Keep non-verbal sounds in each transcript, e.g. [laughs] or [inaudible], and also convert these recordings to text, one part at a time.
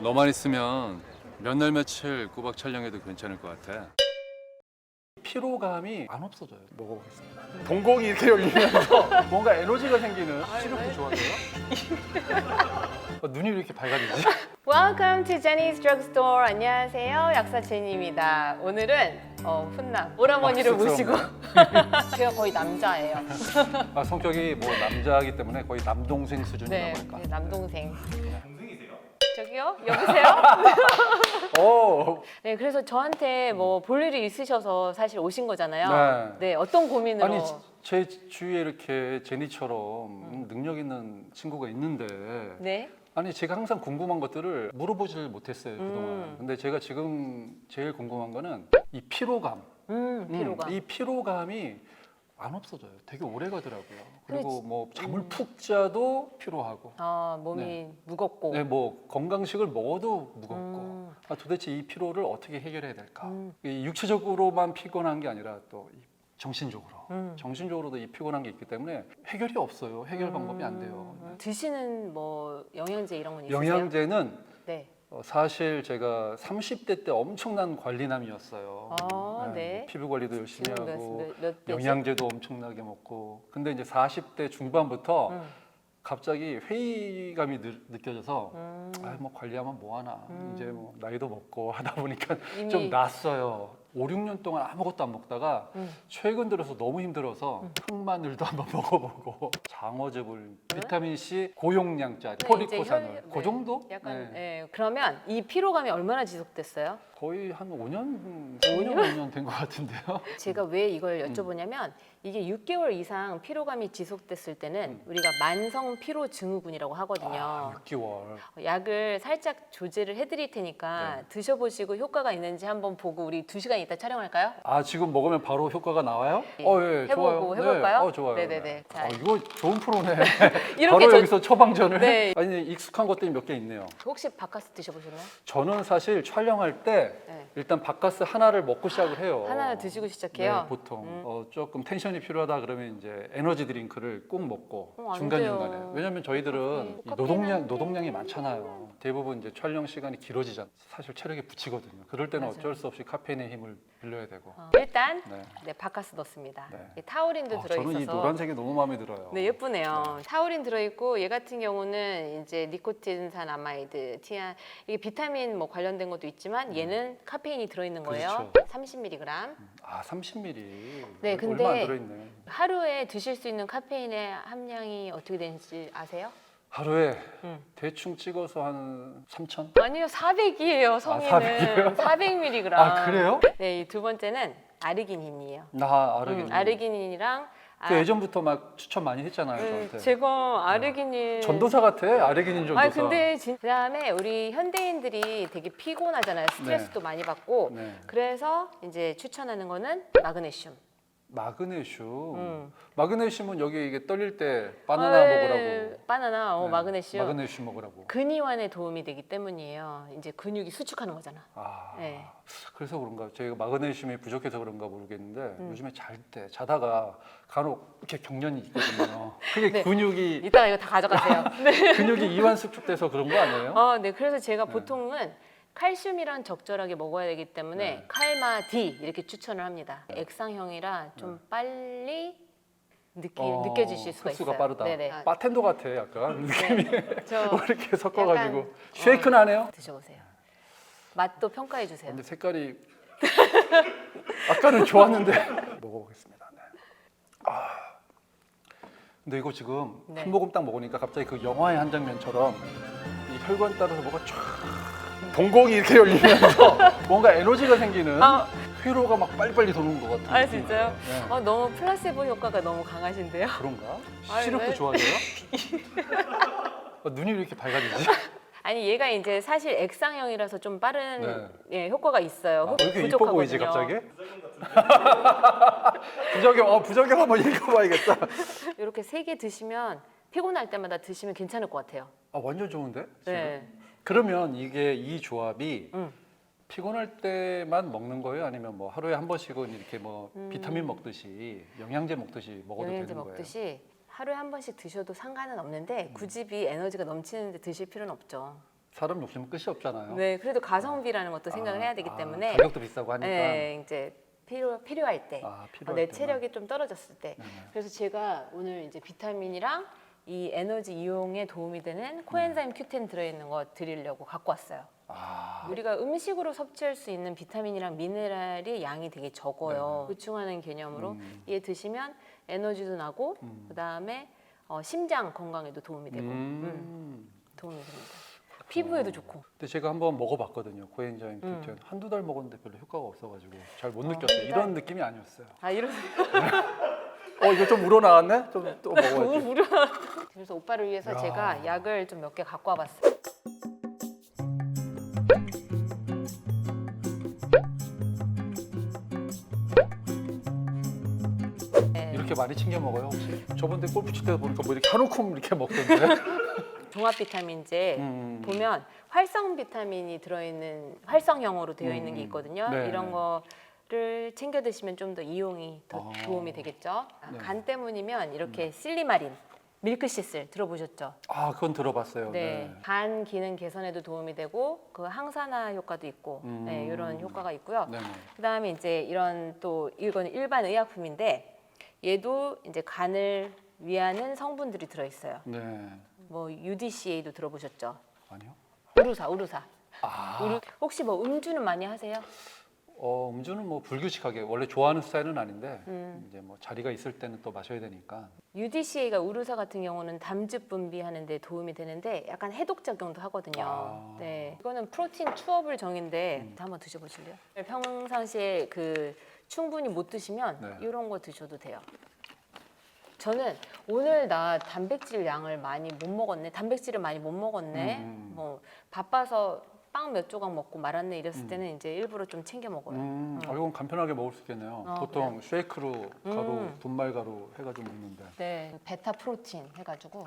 너만 있으면 몇 날 며칠 꼬박 촬영해도 괜찮을 것 같아. 피로감이 안 없어져요. 먹어보겠습니다. 동공이 이렇게 열리면서 [laughs] 뭔가 에너지가 생기는 시럽도 좋아해요. 어, [laughs] 눈이 왜 이렇게 밝아지지? Welcome to Jenny's Drugstore. 안녕하세요. 약사 제니입니다. 오늘은 어, 훈남 오라버니를 아, 모시고 [laughs] 제가 거의 남자예요. 아, 성격이 뭐 남자이기 때문에 거의 남동생 수준이라고 네, 할까. 네, 남동생. 저기요? 여보세요? [laughs] 오, 네, 그래서 저한테 뭐 볼 일이 있으셔서 사실 오신 거잖아요. 네. 어떤 고민으로? 아니 제 주위에 이렇게 제니처럼 음, 능력 있는 친구가 있는데 네. 아니 제가 항상 궁금한 것들을 물어보질 못했어요 그동안. 음. 근데 제가 지금 제일 궁금한 거는 이 피로감. 음, 음, 피로가. 이 피로감이 안 없어져요. 되게 오래 가더라고요. 그리고 지- 뭐 잠을 음. 푹 자도 피로하고, 아, 몸이 네. 무겁고. 네, 뭐 건강식을 먹어도 무겁고. 음, 아, 도대체 이 피로를 어떻게 해결해야 될까? 음. 이 육체적으로만 피곤한 게 아니라 또이 정신적으로, 음. 정신적으로도 이 피곤한 게 있기 때문에 해결이 없어요. 해결 방법이 안 돼요. 음, 드시는 뭐 영양제 이런 건 있으세요? 영양제는 네. 어, 사실 제가 30대 때 엄청난 관리남이었어요. 아, 네. 피부 관리도 열심히 지금 몇, 하고 몇, 몇 대지? 영양제도 엄청나게 먹고. 근데 이제 40대 중반부터 음. 갑자기 회의감이 느, 느껴져서 음. 아, 뭐 관리하면 뭐 하나. 음. 이제 뭐 나이도 먹고 하다 보니까 이미 좀 났어요. 5, 6년 동안 아무것도 안 먹다가 음. 최근 들어서 너무 힘들어서 흑마늘도 한번 [laughs] 먹어보고 장어즙을 비타민 C 고용량짜리 네, 포리코산을 이제 혈- 그 네. 정도? 약간 네. 예. 그러면 이 피로감이 얼마나 지속됐어요? 거의 한 5년, 5년, 5년 된 것 같은데요. [laughs] 제가 왜 이걸 여쭤보냐면 이게 6개월 이상 피로감이 지속됐을 때는 우리가 만성 피로 증후군이라고 하거든요. 음. 아, 6개월. 약을 살짝 조제를 해드릴 테니까 네. 드셔보시고 효과가 있는지 한번 보고 우리 두 시간 있다 촬영할까요? 아 지금 먹으면 바로 효과가 나와요? 네. 어, 예, 해보고 좋아요. 해볼까요? 네, 어, 좋아요. 네네네. 자. 어, 이거 좋은 프로네. [laughs] 이렇게 바로 저- 여기서 처방전을. 네. [laughs] 아니 익숙한 것들이 몇 개 있네요. 혹시 바카스 드셔보셨나요? 저는 사실 촬영할 때 네. 일단 바카스 하나를 먹고 시작을 해요. 하나 드시고 시작해요? 네, 보통 음. 어, 조금 텐션이 필요하다 그러면 이제 에너지 드링크를 꼭 먹고 어, 안 중간 돼요. 중간에 왜냐하면 저희들은 네, 이 노동량. 노동량이 많잖아요. 대부분 이제 촬영 시간이 길어지잖아요. 사실 체력에 붙이거든요. 그럴 때는 맞아요. 어쩔 수 없이 카페인의 힘을 빌려야 되고. 어, 일단 네. 네 바카스 넣습니다. 네. 이 타우린도 아, 들어있어서 저는 이 노란색이 너무 마음에 들어요. 네 예쁘네요. 타우린 들어있고 얘 같은 경우는 이제 니코틴산 아마이드, 티안 이게 비타민 뭐 관련된 것도 있지만 얘는 카페인이 들어있는 거예요. 그렇죠. 30mg. 아 30ml. 네, 근데 얼마 안 들어있네. 하루에 드실 수 있는 카페인의 함량이 어떻게 되는지 아세요? 하루에 음. 대충 찍어서 한 3천? 아니요, 400이에요. 성인은 400 이에요? 400mg. 아 그래요? 네, 이 두 번째는 아르기닌이에요. 나 아르기닌. 음, 아르기닌이랑 그 예전부터 막 추천 많이 했잖아요 음, 저한테. 제가 아르기닌 전도사 같아 아르기닌 전도사. 아니 근데 진... 그다음에 우리 현대인들이 되게 피곤하잖아요. 스트레스도 많이 받고. 네. 그래서 이제 추천하는 거는 마그네슘. 마그네슘. 음. 마그네슘은 여기 이게 떨릴 때 바나나 아, 먹으라고. 바나나, 어, 네, 마그네슘. 마그네슘 먹으라고. 근이완에 도움이 되기 때문이에요. 이제 근육이 수축하는 거잖아. 아. 네. 그래서 그런가 저희가 마그네슘이 부족해서 그런가 모르겠는데 음. 요즘에 잘 때 자다가 간혹 이렇게 경련이 있거든요. [laughs] 그게 네. 근육이 이따가 이거 다 가져가세요. [laughs] 근육이 이완 수축돼서 그런 거 아니에요? 어, 네. 그래서 제가 네. 보통은 칼슘이랑 적절하게 먹어야 되기 때문에 네. 칼마 D 이렇게 추천을 합니다. 액상형이라 좀 빨리 느끼, 어, 느껴지실 수가 흡수가 있어요. 빠르다. 네네. 아, 바텐더 같아 약간 느낌이 저 [laughs] 뭐 이렇게 섞어가지고 약간, 쉐이크 나네요. 드셔보세요. 맛도 평가해 주세요. 근데 색깔이 [laughs] 아까는 좋았는데 [laughs] 먹어보겠습니다. 네. 아, 근데 이거 지금 네. 한 모금 딱 먹으니까 갑자기 그 영화의 한 장면처럼 이 혈관 따라서 뭐가 쫙 동공이 이렇게 열리면서 [laughs] 뭔가 에너지가 생기는 아, 회로가 막 빨리빨리 도는 것 같은. 아, 진짜요? 들어요. 네. 어, 너무 플라세보 효과가 너무 강하신데요? 그런가? 아니, 시력도 왜? 좋아져요? [laughs] 어, 눈이 왜 이렇게 밝아지지? [laughs] 아니 얘가 이제 사실 액상형이라서 좀 빠른 네. 예, 효과가 있어요. 아, 효- 왜 이렇게 이뻐 보이지. 갑자기? 부적용, 어, 부적용 한번 읽어봐야겠다. 이렇게 세 개 드시면 피곤할 때마다 드시면 괜찮을 것 같아요. 아 완전 좋은데? 지금? 네. 그러면 이게 이 조합이 음. 피곤할 때만 먹는 거예요? 아니면 뭐 하루에 한 번씩은 이렇게 뭐 음. 비타민 먹듯이 영양제 먹듯이 먹어도 영양제 되는 거예요? 먹듯이 하루에 한 번씩 드셔도 상관은 없는데 굳이 비 에너지가 넘치는데 드실 필요는 없죠. 사람 욕심은 끝이 없잖아요. 네, 그래도 가성비라는 것도 생각을 아, 해야 되기 아, 때문에 가격도 비싸고 하니까. 네, 이제 필요 필요할 때, 아, 어, 필요할 내 때만. 체력이 좀 떨어졌을 때. 네 네. 그래서 제가 오늘 이제 비타민이랑 이 에너지 이용에 도움이 되는 코엔자임 Q10 들어있는 거 드리려고 갖고 왔어요. 아, 우리가 음식으로 섭취할 수 있는 비타민이랑 미네랄이 양이 되게 적어요. 보충하는 개념으로 음. 얘 드시면 에너지도 나고 음. 그다음에 어, 심장 건강에도 도움이 되고 음, 음. 도움이 됩니다. 피부에도 좋고. 근데 제가 한번 먹어봤거든요. 고엔자임 음. 큐텐 한두 달 먹었는데 별로 효과가 없어가지고 잘못 아, 느꼈어요. 한 이런 느낌이 아니었어요. 아 이런 [laughs] [laughs] 어 이거 좀 우러 나왔네? 좀또 먹어야지. 우려. 그래서 오빠를 위해서 야. 제가 약을 좀 몇 개 갖고 와봤어요. 네, 이렇게 많이 챙겨 먹어요 혹시? 저번에 골프 칠 때 보니까 뭐 이렇게 한 움큼 이렇게 먹던데. [laughs] 종합 비타민제 음. 보면 활성 비타민이 들어있는 활성형으로 되어 있는 게 음. 있거든요. 네, 이런 네. 거 를 챙겨 드시면 좀 더 이용이 더 아. 도움이 되겠죠. 네. 간 때문이면 이렇게 실리마린, 밀크시슬 들어보셨죠? 아 그건 들어봤어요. 네. 네. 간 기능 개선에도 도움이 되고 그 항산화 효과도 있고 음. 네, 이런 효과가 있고요. 네네. 그다음에 이제 이런 또 이건 일반 의약품인데 얘도 이제 간을 위하는 성분들이 들어 있어요. 네. 뭐 UDCA도 들어보셨죠? 아니요. 우루사, 우루사. 아. 우루, 혹시 뭐 음주는 많이 하세요? 어 음주는 뭐 불규칙하게 원래 좋아하는 스타일은 아닌데 음. 이제 뭐 자리가 있을 때는 또 마셔야 되니까. UDCA가 우루사 같은 경우는 담즙 분비하는 데 도움이 되는데 약간 해독 작용도 하거든요. 아. 네. 이거는 프로틴 추업을 정인데 음. 한번 드셔 보실래요? 평상시에 그 충분히 못 드시면 네. 이런 거 드셔도 돼요. 저는 오늘 나 단백질 양을 많이 못 먹었네. 단백질을 많이 못 먹었네. 음. 뭐 바빠서 빵 몇 조각 먹고 말았네 이랬을 음. 때는 이제 일부러 좀 챙겨 먹어요. 음, 아, 이건 간편하게 먹을 수 있겠네요. 어, 보통 쉐이크로 가루, 음. 분말 가루 해가지고 먹는데. 네, 베타 프로틴 해가지고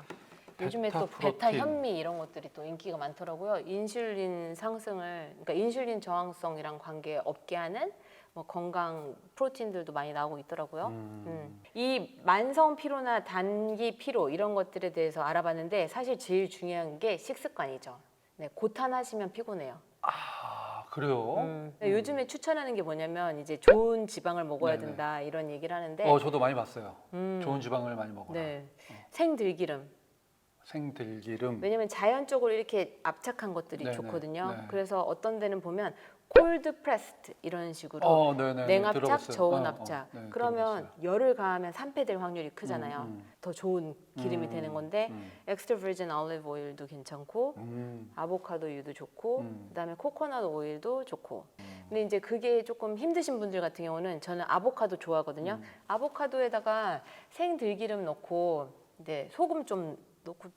요즘에 베타 또 베타 프로틴. 현미 이런 것들이 또 인기가 많더라고요. 인슐린 상승을 그러니까 인슐린 저항성이랑 관계 없게 하는 뭐 건강 프로틴들도 많이 나오고 있더라고요. 음. 음. 이 만성 피로나 단기 피로 이런 것들에 대해서 알아봤는데 사실 제일 중요한 게 식습관이죠. 네, 고탄하시면 피곤해요. 아 그래요? 음. 요즘에 추천하는 게 뭐냐면 이제 좋은 지방을 먹어야 네네. 된다 이런 얘기를 하는데 어 저도 많이 봤어요. 음. 좋은 지방을 많이 먹어라. 네. 생들기름 생들기름. 왜냐면 자연적으로 이렇게 압착한 것들이 네네, 좋거든요. 네. 그래서 어떤 데는 보면 콜드 프레스트 이런 식으로 어, 네네. 냉압착, 들어봤어요. 저온 어, 어. 네, 그러면 들어봤어요. 열을 가하면 산패될 확률이 크잖아요. 음, 음. 더 좋은 기름이 음, 되는 건데 음, 엑스트라 버진 올리브 오일도 괜찮고 음, 아보카도유도 좋고 음. 그다음에 코코넛 오일도 좋고. 음. 근데 이제 그게 조금 힘드신 분들 같은 경우는 저는 아보카도 좋아하거든요. 음. 아보카도에다가 생들기름 넣고 이제 소금 좀 넣고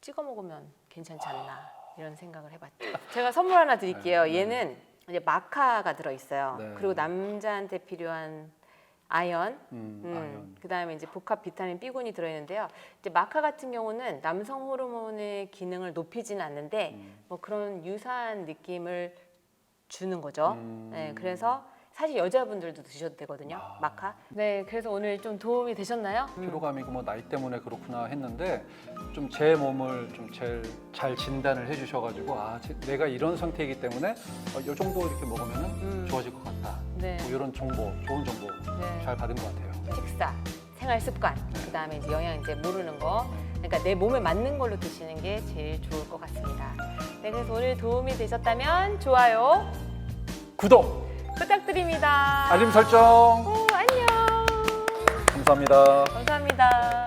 찍어 먹으면 괜찮지 않나 이런 생각을 해봤죠. 제가 선물 하나 드릴게요. 네, 네. 얘는 이제 마카가 들어 있어요. 네. 그리고 남자한테 필요한 아연, 음, 음, 아연. 그다음에 이제 복합 비타민 B군이 들어 있는데요. 이제 마카 같은 경우는 남성 호르몬의 기능을 높이지는 않는데 음. 뭐 그런 유사한 느낌을 주는 거죠. 음. 네, 그래서 사실 여자분들도 드셔도 되거든요. 아. 마카. 네, 그래서 오늘 좀 도움이 되셨나요? 피로감이고 뭐 나이 때문에 그렇구나 했는데 좀 제 몸을 좀 제일 잘 진단을 해주셔가지고 아 제- 내가 이런 상태이기 때문에 어, 이 정도 이렇게 먹으면 음. 좋아질 것 같다. 네, 뭐 이런 정보, 좋은 정보 네. 잘 받은 것 같아요. 식사, 생활 습관, 네. 그다음에 이제 영양제 모르는 거. 그러니까 내 몸에 맞는 걸로 드시는 게 제일 좋을 것 같습니다. 네, 그래서 오늘 도움이 되셨다면 좋아요 구독, 부탁드립니다. 알림 설정 오, 안녕. 감사합니다. 감사합니다.